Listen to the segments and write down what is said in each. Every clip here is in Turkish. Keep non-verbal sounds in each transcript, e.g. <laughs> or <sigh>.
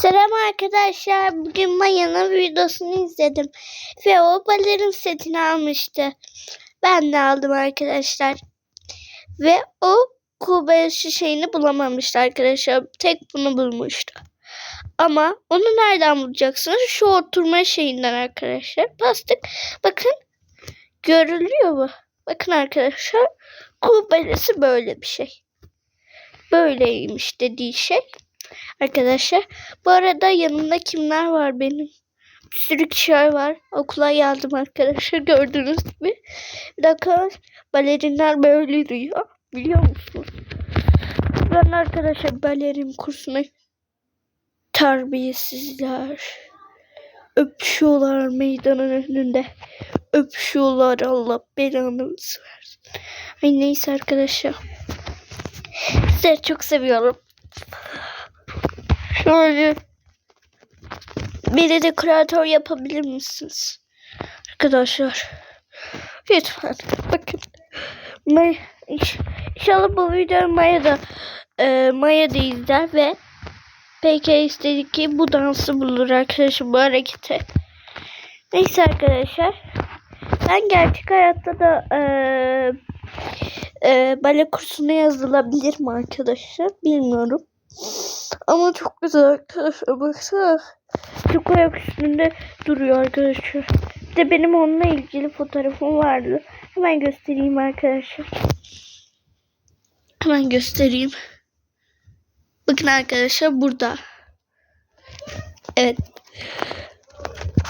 Selam arkadaşlar. Bugün Maya'nın videosunu izledim. Ve o balerin setini almıştı. Ben de aldım arkadaşlar. Ve o kuğu şeyini bulamamıştı arkadaşlar. Tek bunu bulmuştu. Ama onu nereden bulacaksınız? Şu oturma şeyinden arkadaşlar. Bastık. Bakın. Görülüyor mu? Bakın arkadaşlar. Kuğu böyle bir şey. Böyleymiş dediği şey. Arkadaşlar bu arada yanımda kimler var benim? Bir sürü kişiler var. Okula geldim arkadaşlar gördüğünüz gibi. Bir dakika balerinler böyle duruyor. Biliyor musunuz? Ben arkadaşlar balerin kursuna terbiyesizler. Öpüşüyorlar meydanın önünde. Öpüşüyorlar Allah belanızı versin. Ay neyse arkadaşlar. Sizi çok seviyorum. Şöyle beni de kreatör yapabilir misiniz? Arkadaşlar. Lütfen. Bakın. May İnş- İnşallah bu videoyu Maya da e, Maya da izler ve PK istedik ki bu dansı bulur arkadaşlar bu hareketi. Neyse arkadaşlar. Ben gerçek hayatta da e, e, bale kursuna yazılabilir mi arkadaşlar? Bilmiyorum. Ama çok güzel arkadaşlar. Baksana. Çok ayak üstünde duruyor arkadaşlar. Bir de benim onunla ilgili fotoğrafım vardı. Hemen göstereyim arkadaşlar. Hemen göstereyim. Bakın arkadaşlar burada. Evet.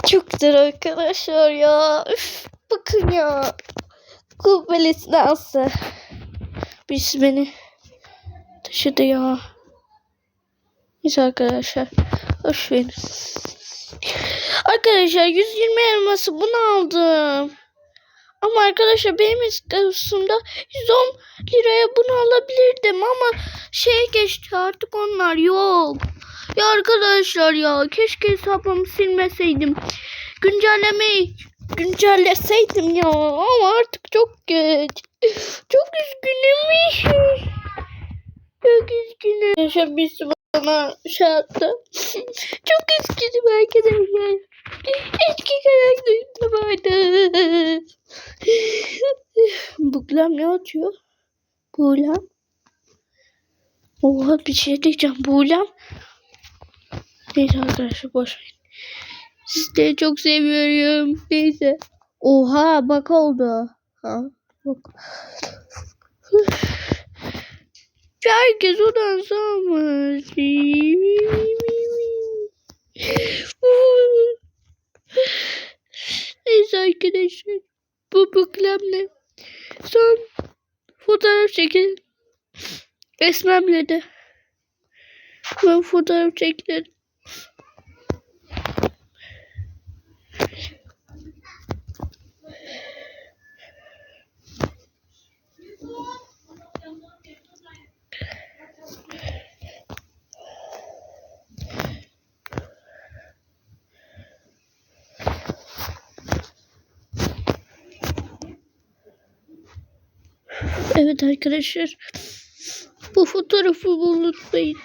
Çok güzel arkadaşlar ya. Üf, bakın ya. Kubbelesi dansı. Birisi beni taşıdı ya. Neyse arkadaşlar. Hoş verin. Arkadaşlar 120 elması bunu aldım. Ama arkadaşlar benim hesabımda 110 liraya bunu alabilirdim ama şey geçti artık onlar yok. Ya arkadaşlar ya keşke hesabımı silmeseydim. Güncellemeyi güncelleseydim ya ama artık çok geç. Çok üzgünüm. Çok üzgünüm. Arkadaşlar birisi bana şey attı. Çok üzgünüm arkadaşlar. Eski karakterim vardı. Buklem ne atıyor? Buğlem. Oha bir şey diyeceğim. Buğlem. Neyse arkadaşlar boş verin. Sizleri çok seviyorum. Neyse. Oha bak oldu. Ha bak. Herkes odan sanmış. Neyse arkadaşlar. Bu buklemle son fotoğraf çekelim. Esmemle de. Ben fotoğraf çekelim. Evet arkadaşlar. Bu fotoğrafı unutmayın.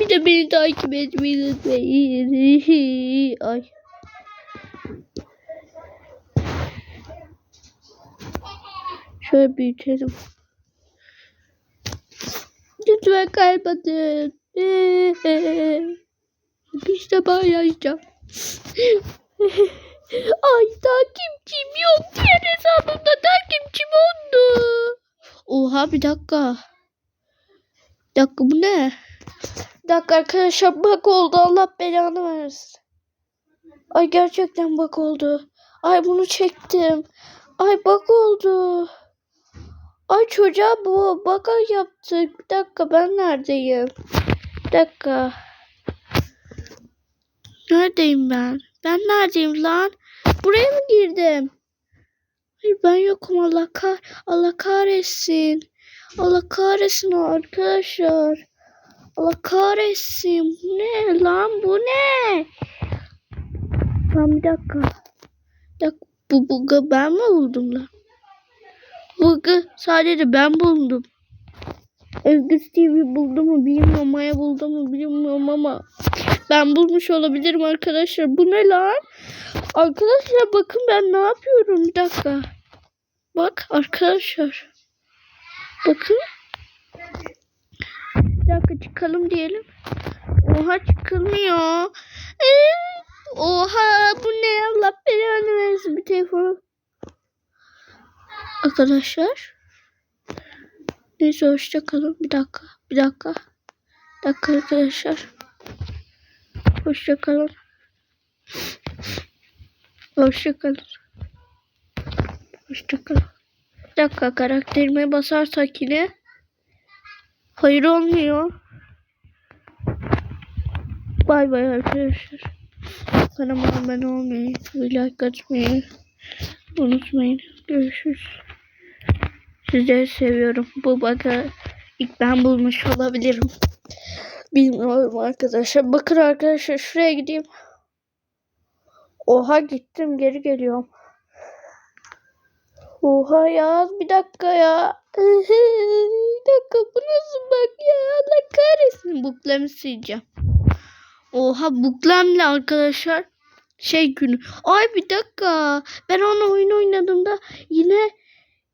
Bir de beni takip etmeyi unutmayın. Ay. Şöyle büyütelim. Lütfen kalmadın. İşte paylaşacağım. Ay takipçim yok. Diğer hesabımda takipçim oldu. Oha bir dakika. Bir dakika bu ne? Bir dakika arkadaşlar bak oldu. Allah belanı versin. Ay gerçekten bak oldu. Ay bunu çektim. Ay bak oldu. Ay çocuğa bu baka yaptık. Bir dakika ben neredeyim? Bir dakika. Neredeyim ben? Ben neredeyim lan? Buraya mı girdim? Hayır ben yokum Allah kah Allah kahretsin. Allah kahretsin arkadaşlar. Allah kahretsin. Bu ne lan bu ne? Tamam bir dakika. Bir dakika. Bu bug'ı ben mi buldum lan? Bug'ı sadece ben buldum. Özgür TV buldu mu bilmiyorum. Maya buldu mu bilmiyorum ama Ben bulmuş olabilirim arkadaşlar. Bu ne lan? Arkadaşlar bakın ben ne yapıyorum. Bir dakika. Bak arkadaşlar. Bakın. Bir dakika çıkalım diyelim. Oha çıkılmıyor. Ee, oha bu ne Allah belanı versin bir telefonu. Arkadaşlar. Neyse hoşça kalın. Bir dakika. Bir dakika. Bir dakika arkadaşlar. Hoşça kalın. Hoşça kalın. Hoşça kalın. Bir dakika karakterime basarsak yine. Hayır olmuyor. Bay bay arkadaşlar. Kanalıma abone olmayı, like atmayı unutmayın. Görüşürüz. Sizleri seviyorum. Bu baka ilk ben bulmuş olabilirim. Bilmiyorum arkadaşlar. Bakın arkadaşlar şuraya gideyim. Oha gittim geri geliyorum. Oha ya bir dakika ya. <laughs> bir dakika bu nasıl bak ya Allah kahretsin. Buklemi sileceğim. Oha buklemle arkadaşlar şey günü. Ay bir dakika. Ben onu oyun oynadığımda yine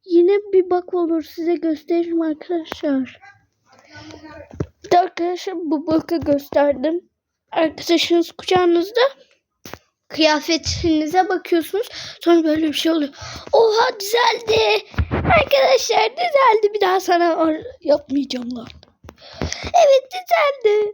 yine bir bak olur size gösteririm arkadaşlar. Bir de arkadaşlar bu bakı gösterdim. Arkadaşınız kucağınızda kıyafetinize bakıyorsunuz. Sonra böyle bir şey oluyor. Oha düzeldi. Arkadaşlar düzeldi. Bir daha sana yapmayacağım lan. Evet düzeldi.